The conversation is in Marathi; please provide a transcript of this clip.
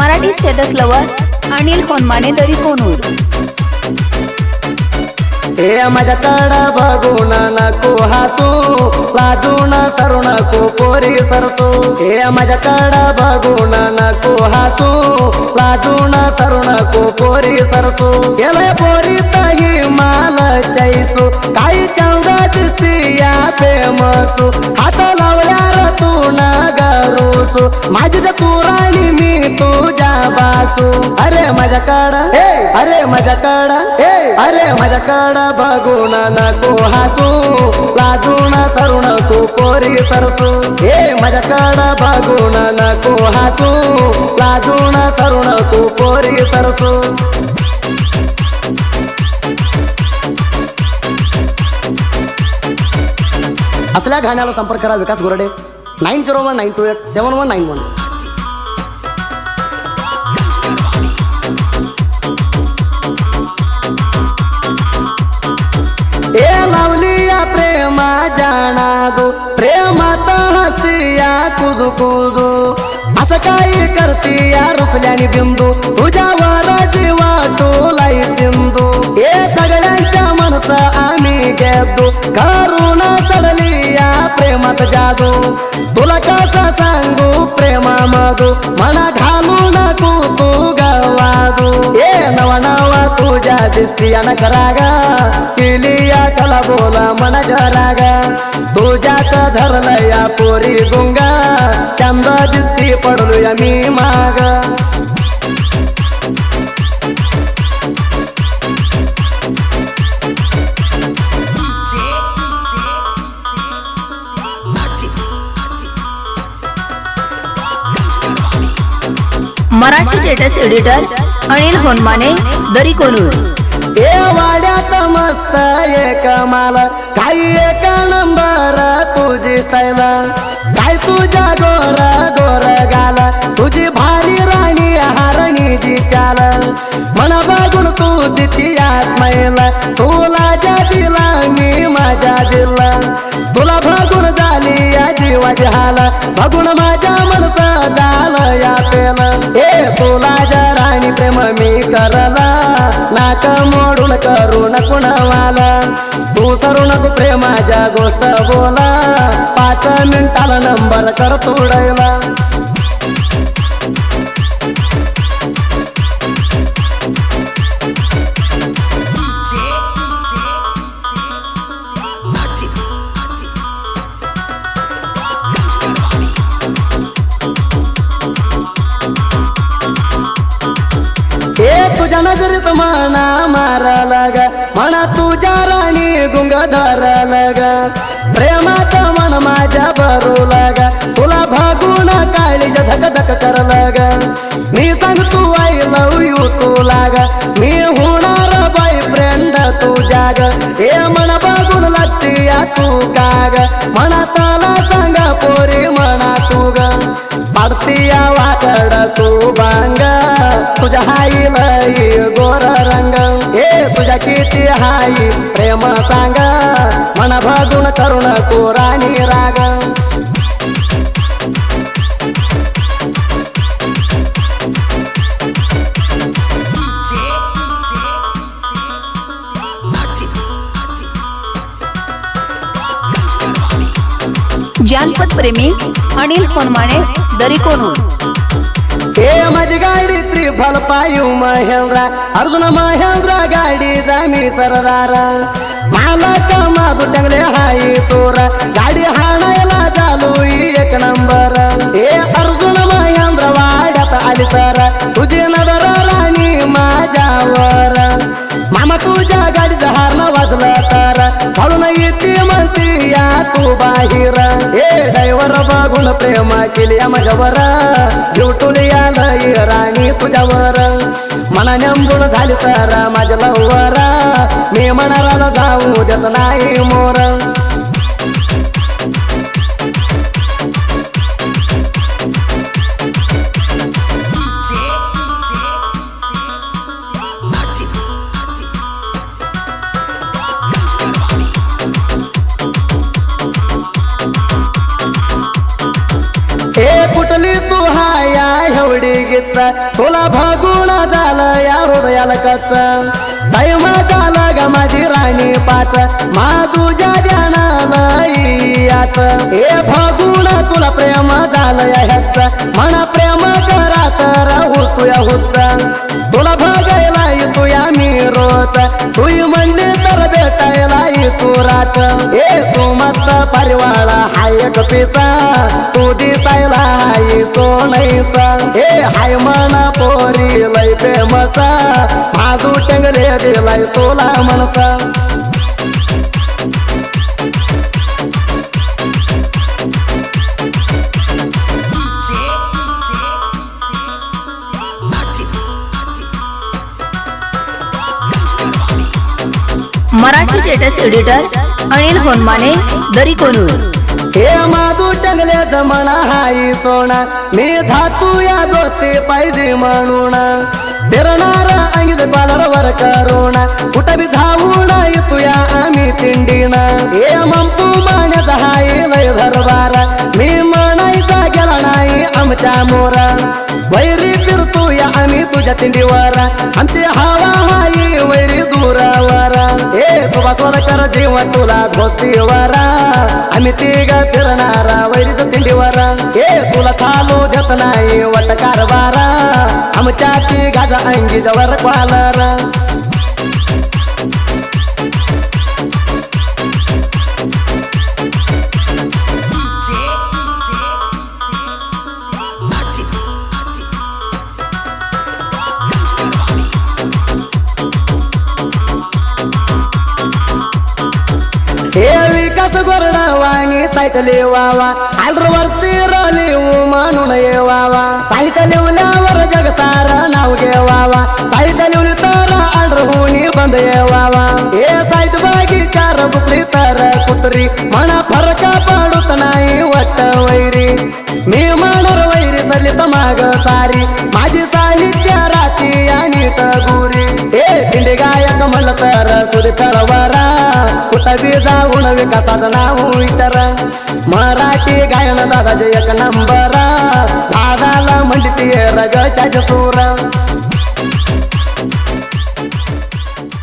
मराठी स्टेटस लवर अनिल होनमाने दरी कोणूर हे तडा बघून नको हसू लाजून सरू नको पोरी सरसू. हे तडा बघून नको हसू लाजून सरू नको पोरी सरसू. गेले पोरी तही माल चैसू काही चांगा दिसती या फेमसू हात लावल्यार तू ना गरूसू माझी जर तू राणी तुझ्या बासू. अरे माझ्याकडं अरे माझ्याकडं अरे माझ्याकडं बघून नको हसू. लाजून सरू नको पोरी सरसू. हे! माझ्याकडं बघून नको हसू. लाजून सरू नको पोरी सरसू. असल्या गाण्याला संपर्क करा Vikas Gorde. Nine zero one nine two eight seven one nine one. प्रेमा जाणा दो प्रेमात हसती या कुदू कुदू असं काही करती या रुसल्याने बिंदू तुझ्यावर जीवा टोलाई सिंधू हे सगळ्यांच्या मनस आम्ही घेतो करून चढली या प्रेमात दिसतीया दिसती करागा. नखरागा केली या कला बोला मन जरागा. दोजाच धरलं या पोरी गुंगा चंद दिसती पडलो या मी माग. मराठी लेटेस्ट एडिटर अनिल होनमाने दरी कोणूर ए वाड्यात मस्त एक माल. काही एक नंबर तुझी तैला. काय तुझ्या गोर गोर गाला. तुझी भारी राणी हारणी जी चाल. मला बघून तू दितिया मैला. तुला ज्या दिला मी माझ्या दिला. तुला बघून झाली या जीवाची हाल बघून करला नाक मोडून करून कुणावाला? तू सरू नको प्रेमाच्या गोष्ट बोला. पाच मिनिटाला नंबर कर तोडायला. तुझ्या नजरेत म्हणा मारायला ग म्हणा तुझ्या राणी गुंग धरायला ग प्रेमात मन माझ्या भरूला ग हाई प्रेम सांगा. मन बघून करुण कोराणी राग. जानपद प्रेमी अनिल होनमाने दरी कोणूर हे माझी गाडी त्रिफल पायू महेंद्रा अर्जुन महेंद्रा गाडी जामी सरदारा मालक माधू टंगले हाई चोरा गाडी हाणायला चालू एक नंबर हे अर्जुन महेंद्र वाड्यात आली तर प्रेम केली या माझ्यावर. झुटुली आलय राणी तुझ्यावर. मला नेंबून झाली तर माझ्या लवर मी मनाला जाऊ देत नाही मोर. हे तुला भागून झाला या हृदयाला कच्चा. दैमा माझा ग माझी राणी पाच. मा तुझ्या ध्यानाला याच. हे भागून तुला प्रेम झालं या ह्याचा. म्हणा प्रेम करा तर राहू तुया होच तुला भागायला येतो या मी रोज तुई म्हणली तर भेटायला येतो राच. हे तू मस्त परिवाळा हाय एक पिसा. तू दिसायला हाय सोनैसा हे हाय मना पोरी लय फेमस माधू टंगले दिलाय तोला मनसा. मराठी स्टेटस एडिटर अनिल होनमाने दरी कोनूर टंगल्या हाई सोना मी झातू या दोस्ती पाहिजे म्हणून. फिरणार अंगीज पालर वर करोना कुठं बी झाऊन येतूया आम्ही तिंडीना. हे मंपू माण्याचा हाय लय दरबार. मी म्हणायचा गेला नाही आमच्या मोरा. बैरी फिरतो या आम्ही तुझ्या तिंडीवर. आमची हवा हाई कर जीवन तुला धोतीवर आम्ही तिघ फिरणारा वैरीच तिंडीवर ए तुला चालू देत नाही वट कारभार आमच्या तिघाचा अंगी जवळ क्वालर सायकली वावा आल्रवरची रली म्हणून येवावा साहित्य लिवल्यावर जग सारा नाव घेवावा. साहित्य लिवली तर आंध्र होणी बंद येवावा. हे साहित्य बागी चार बुकली तर कुत्री म्हणा फरक पडत नाही वट वैरी. मी म्हणर वैरी झाली तर माग सारी. माझी साहित्य राती आणि टगुरी. हे दिंडी गायक म्हणलं तर सुरी तळवारा कुठं बी जाऊन विकासाचं नाव विचार. गायन दादाचे एक नंबर दादाला म्हणली ती रगशाचे सूर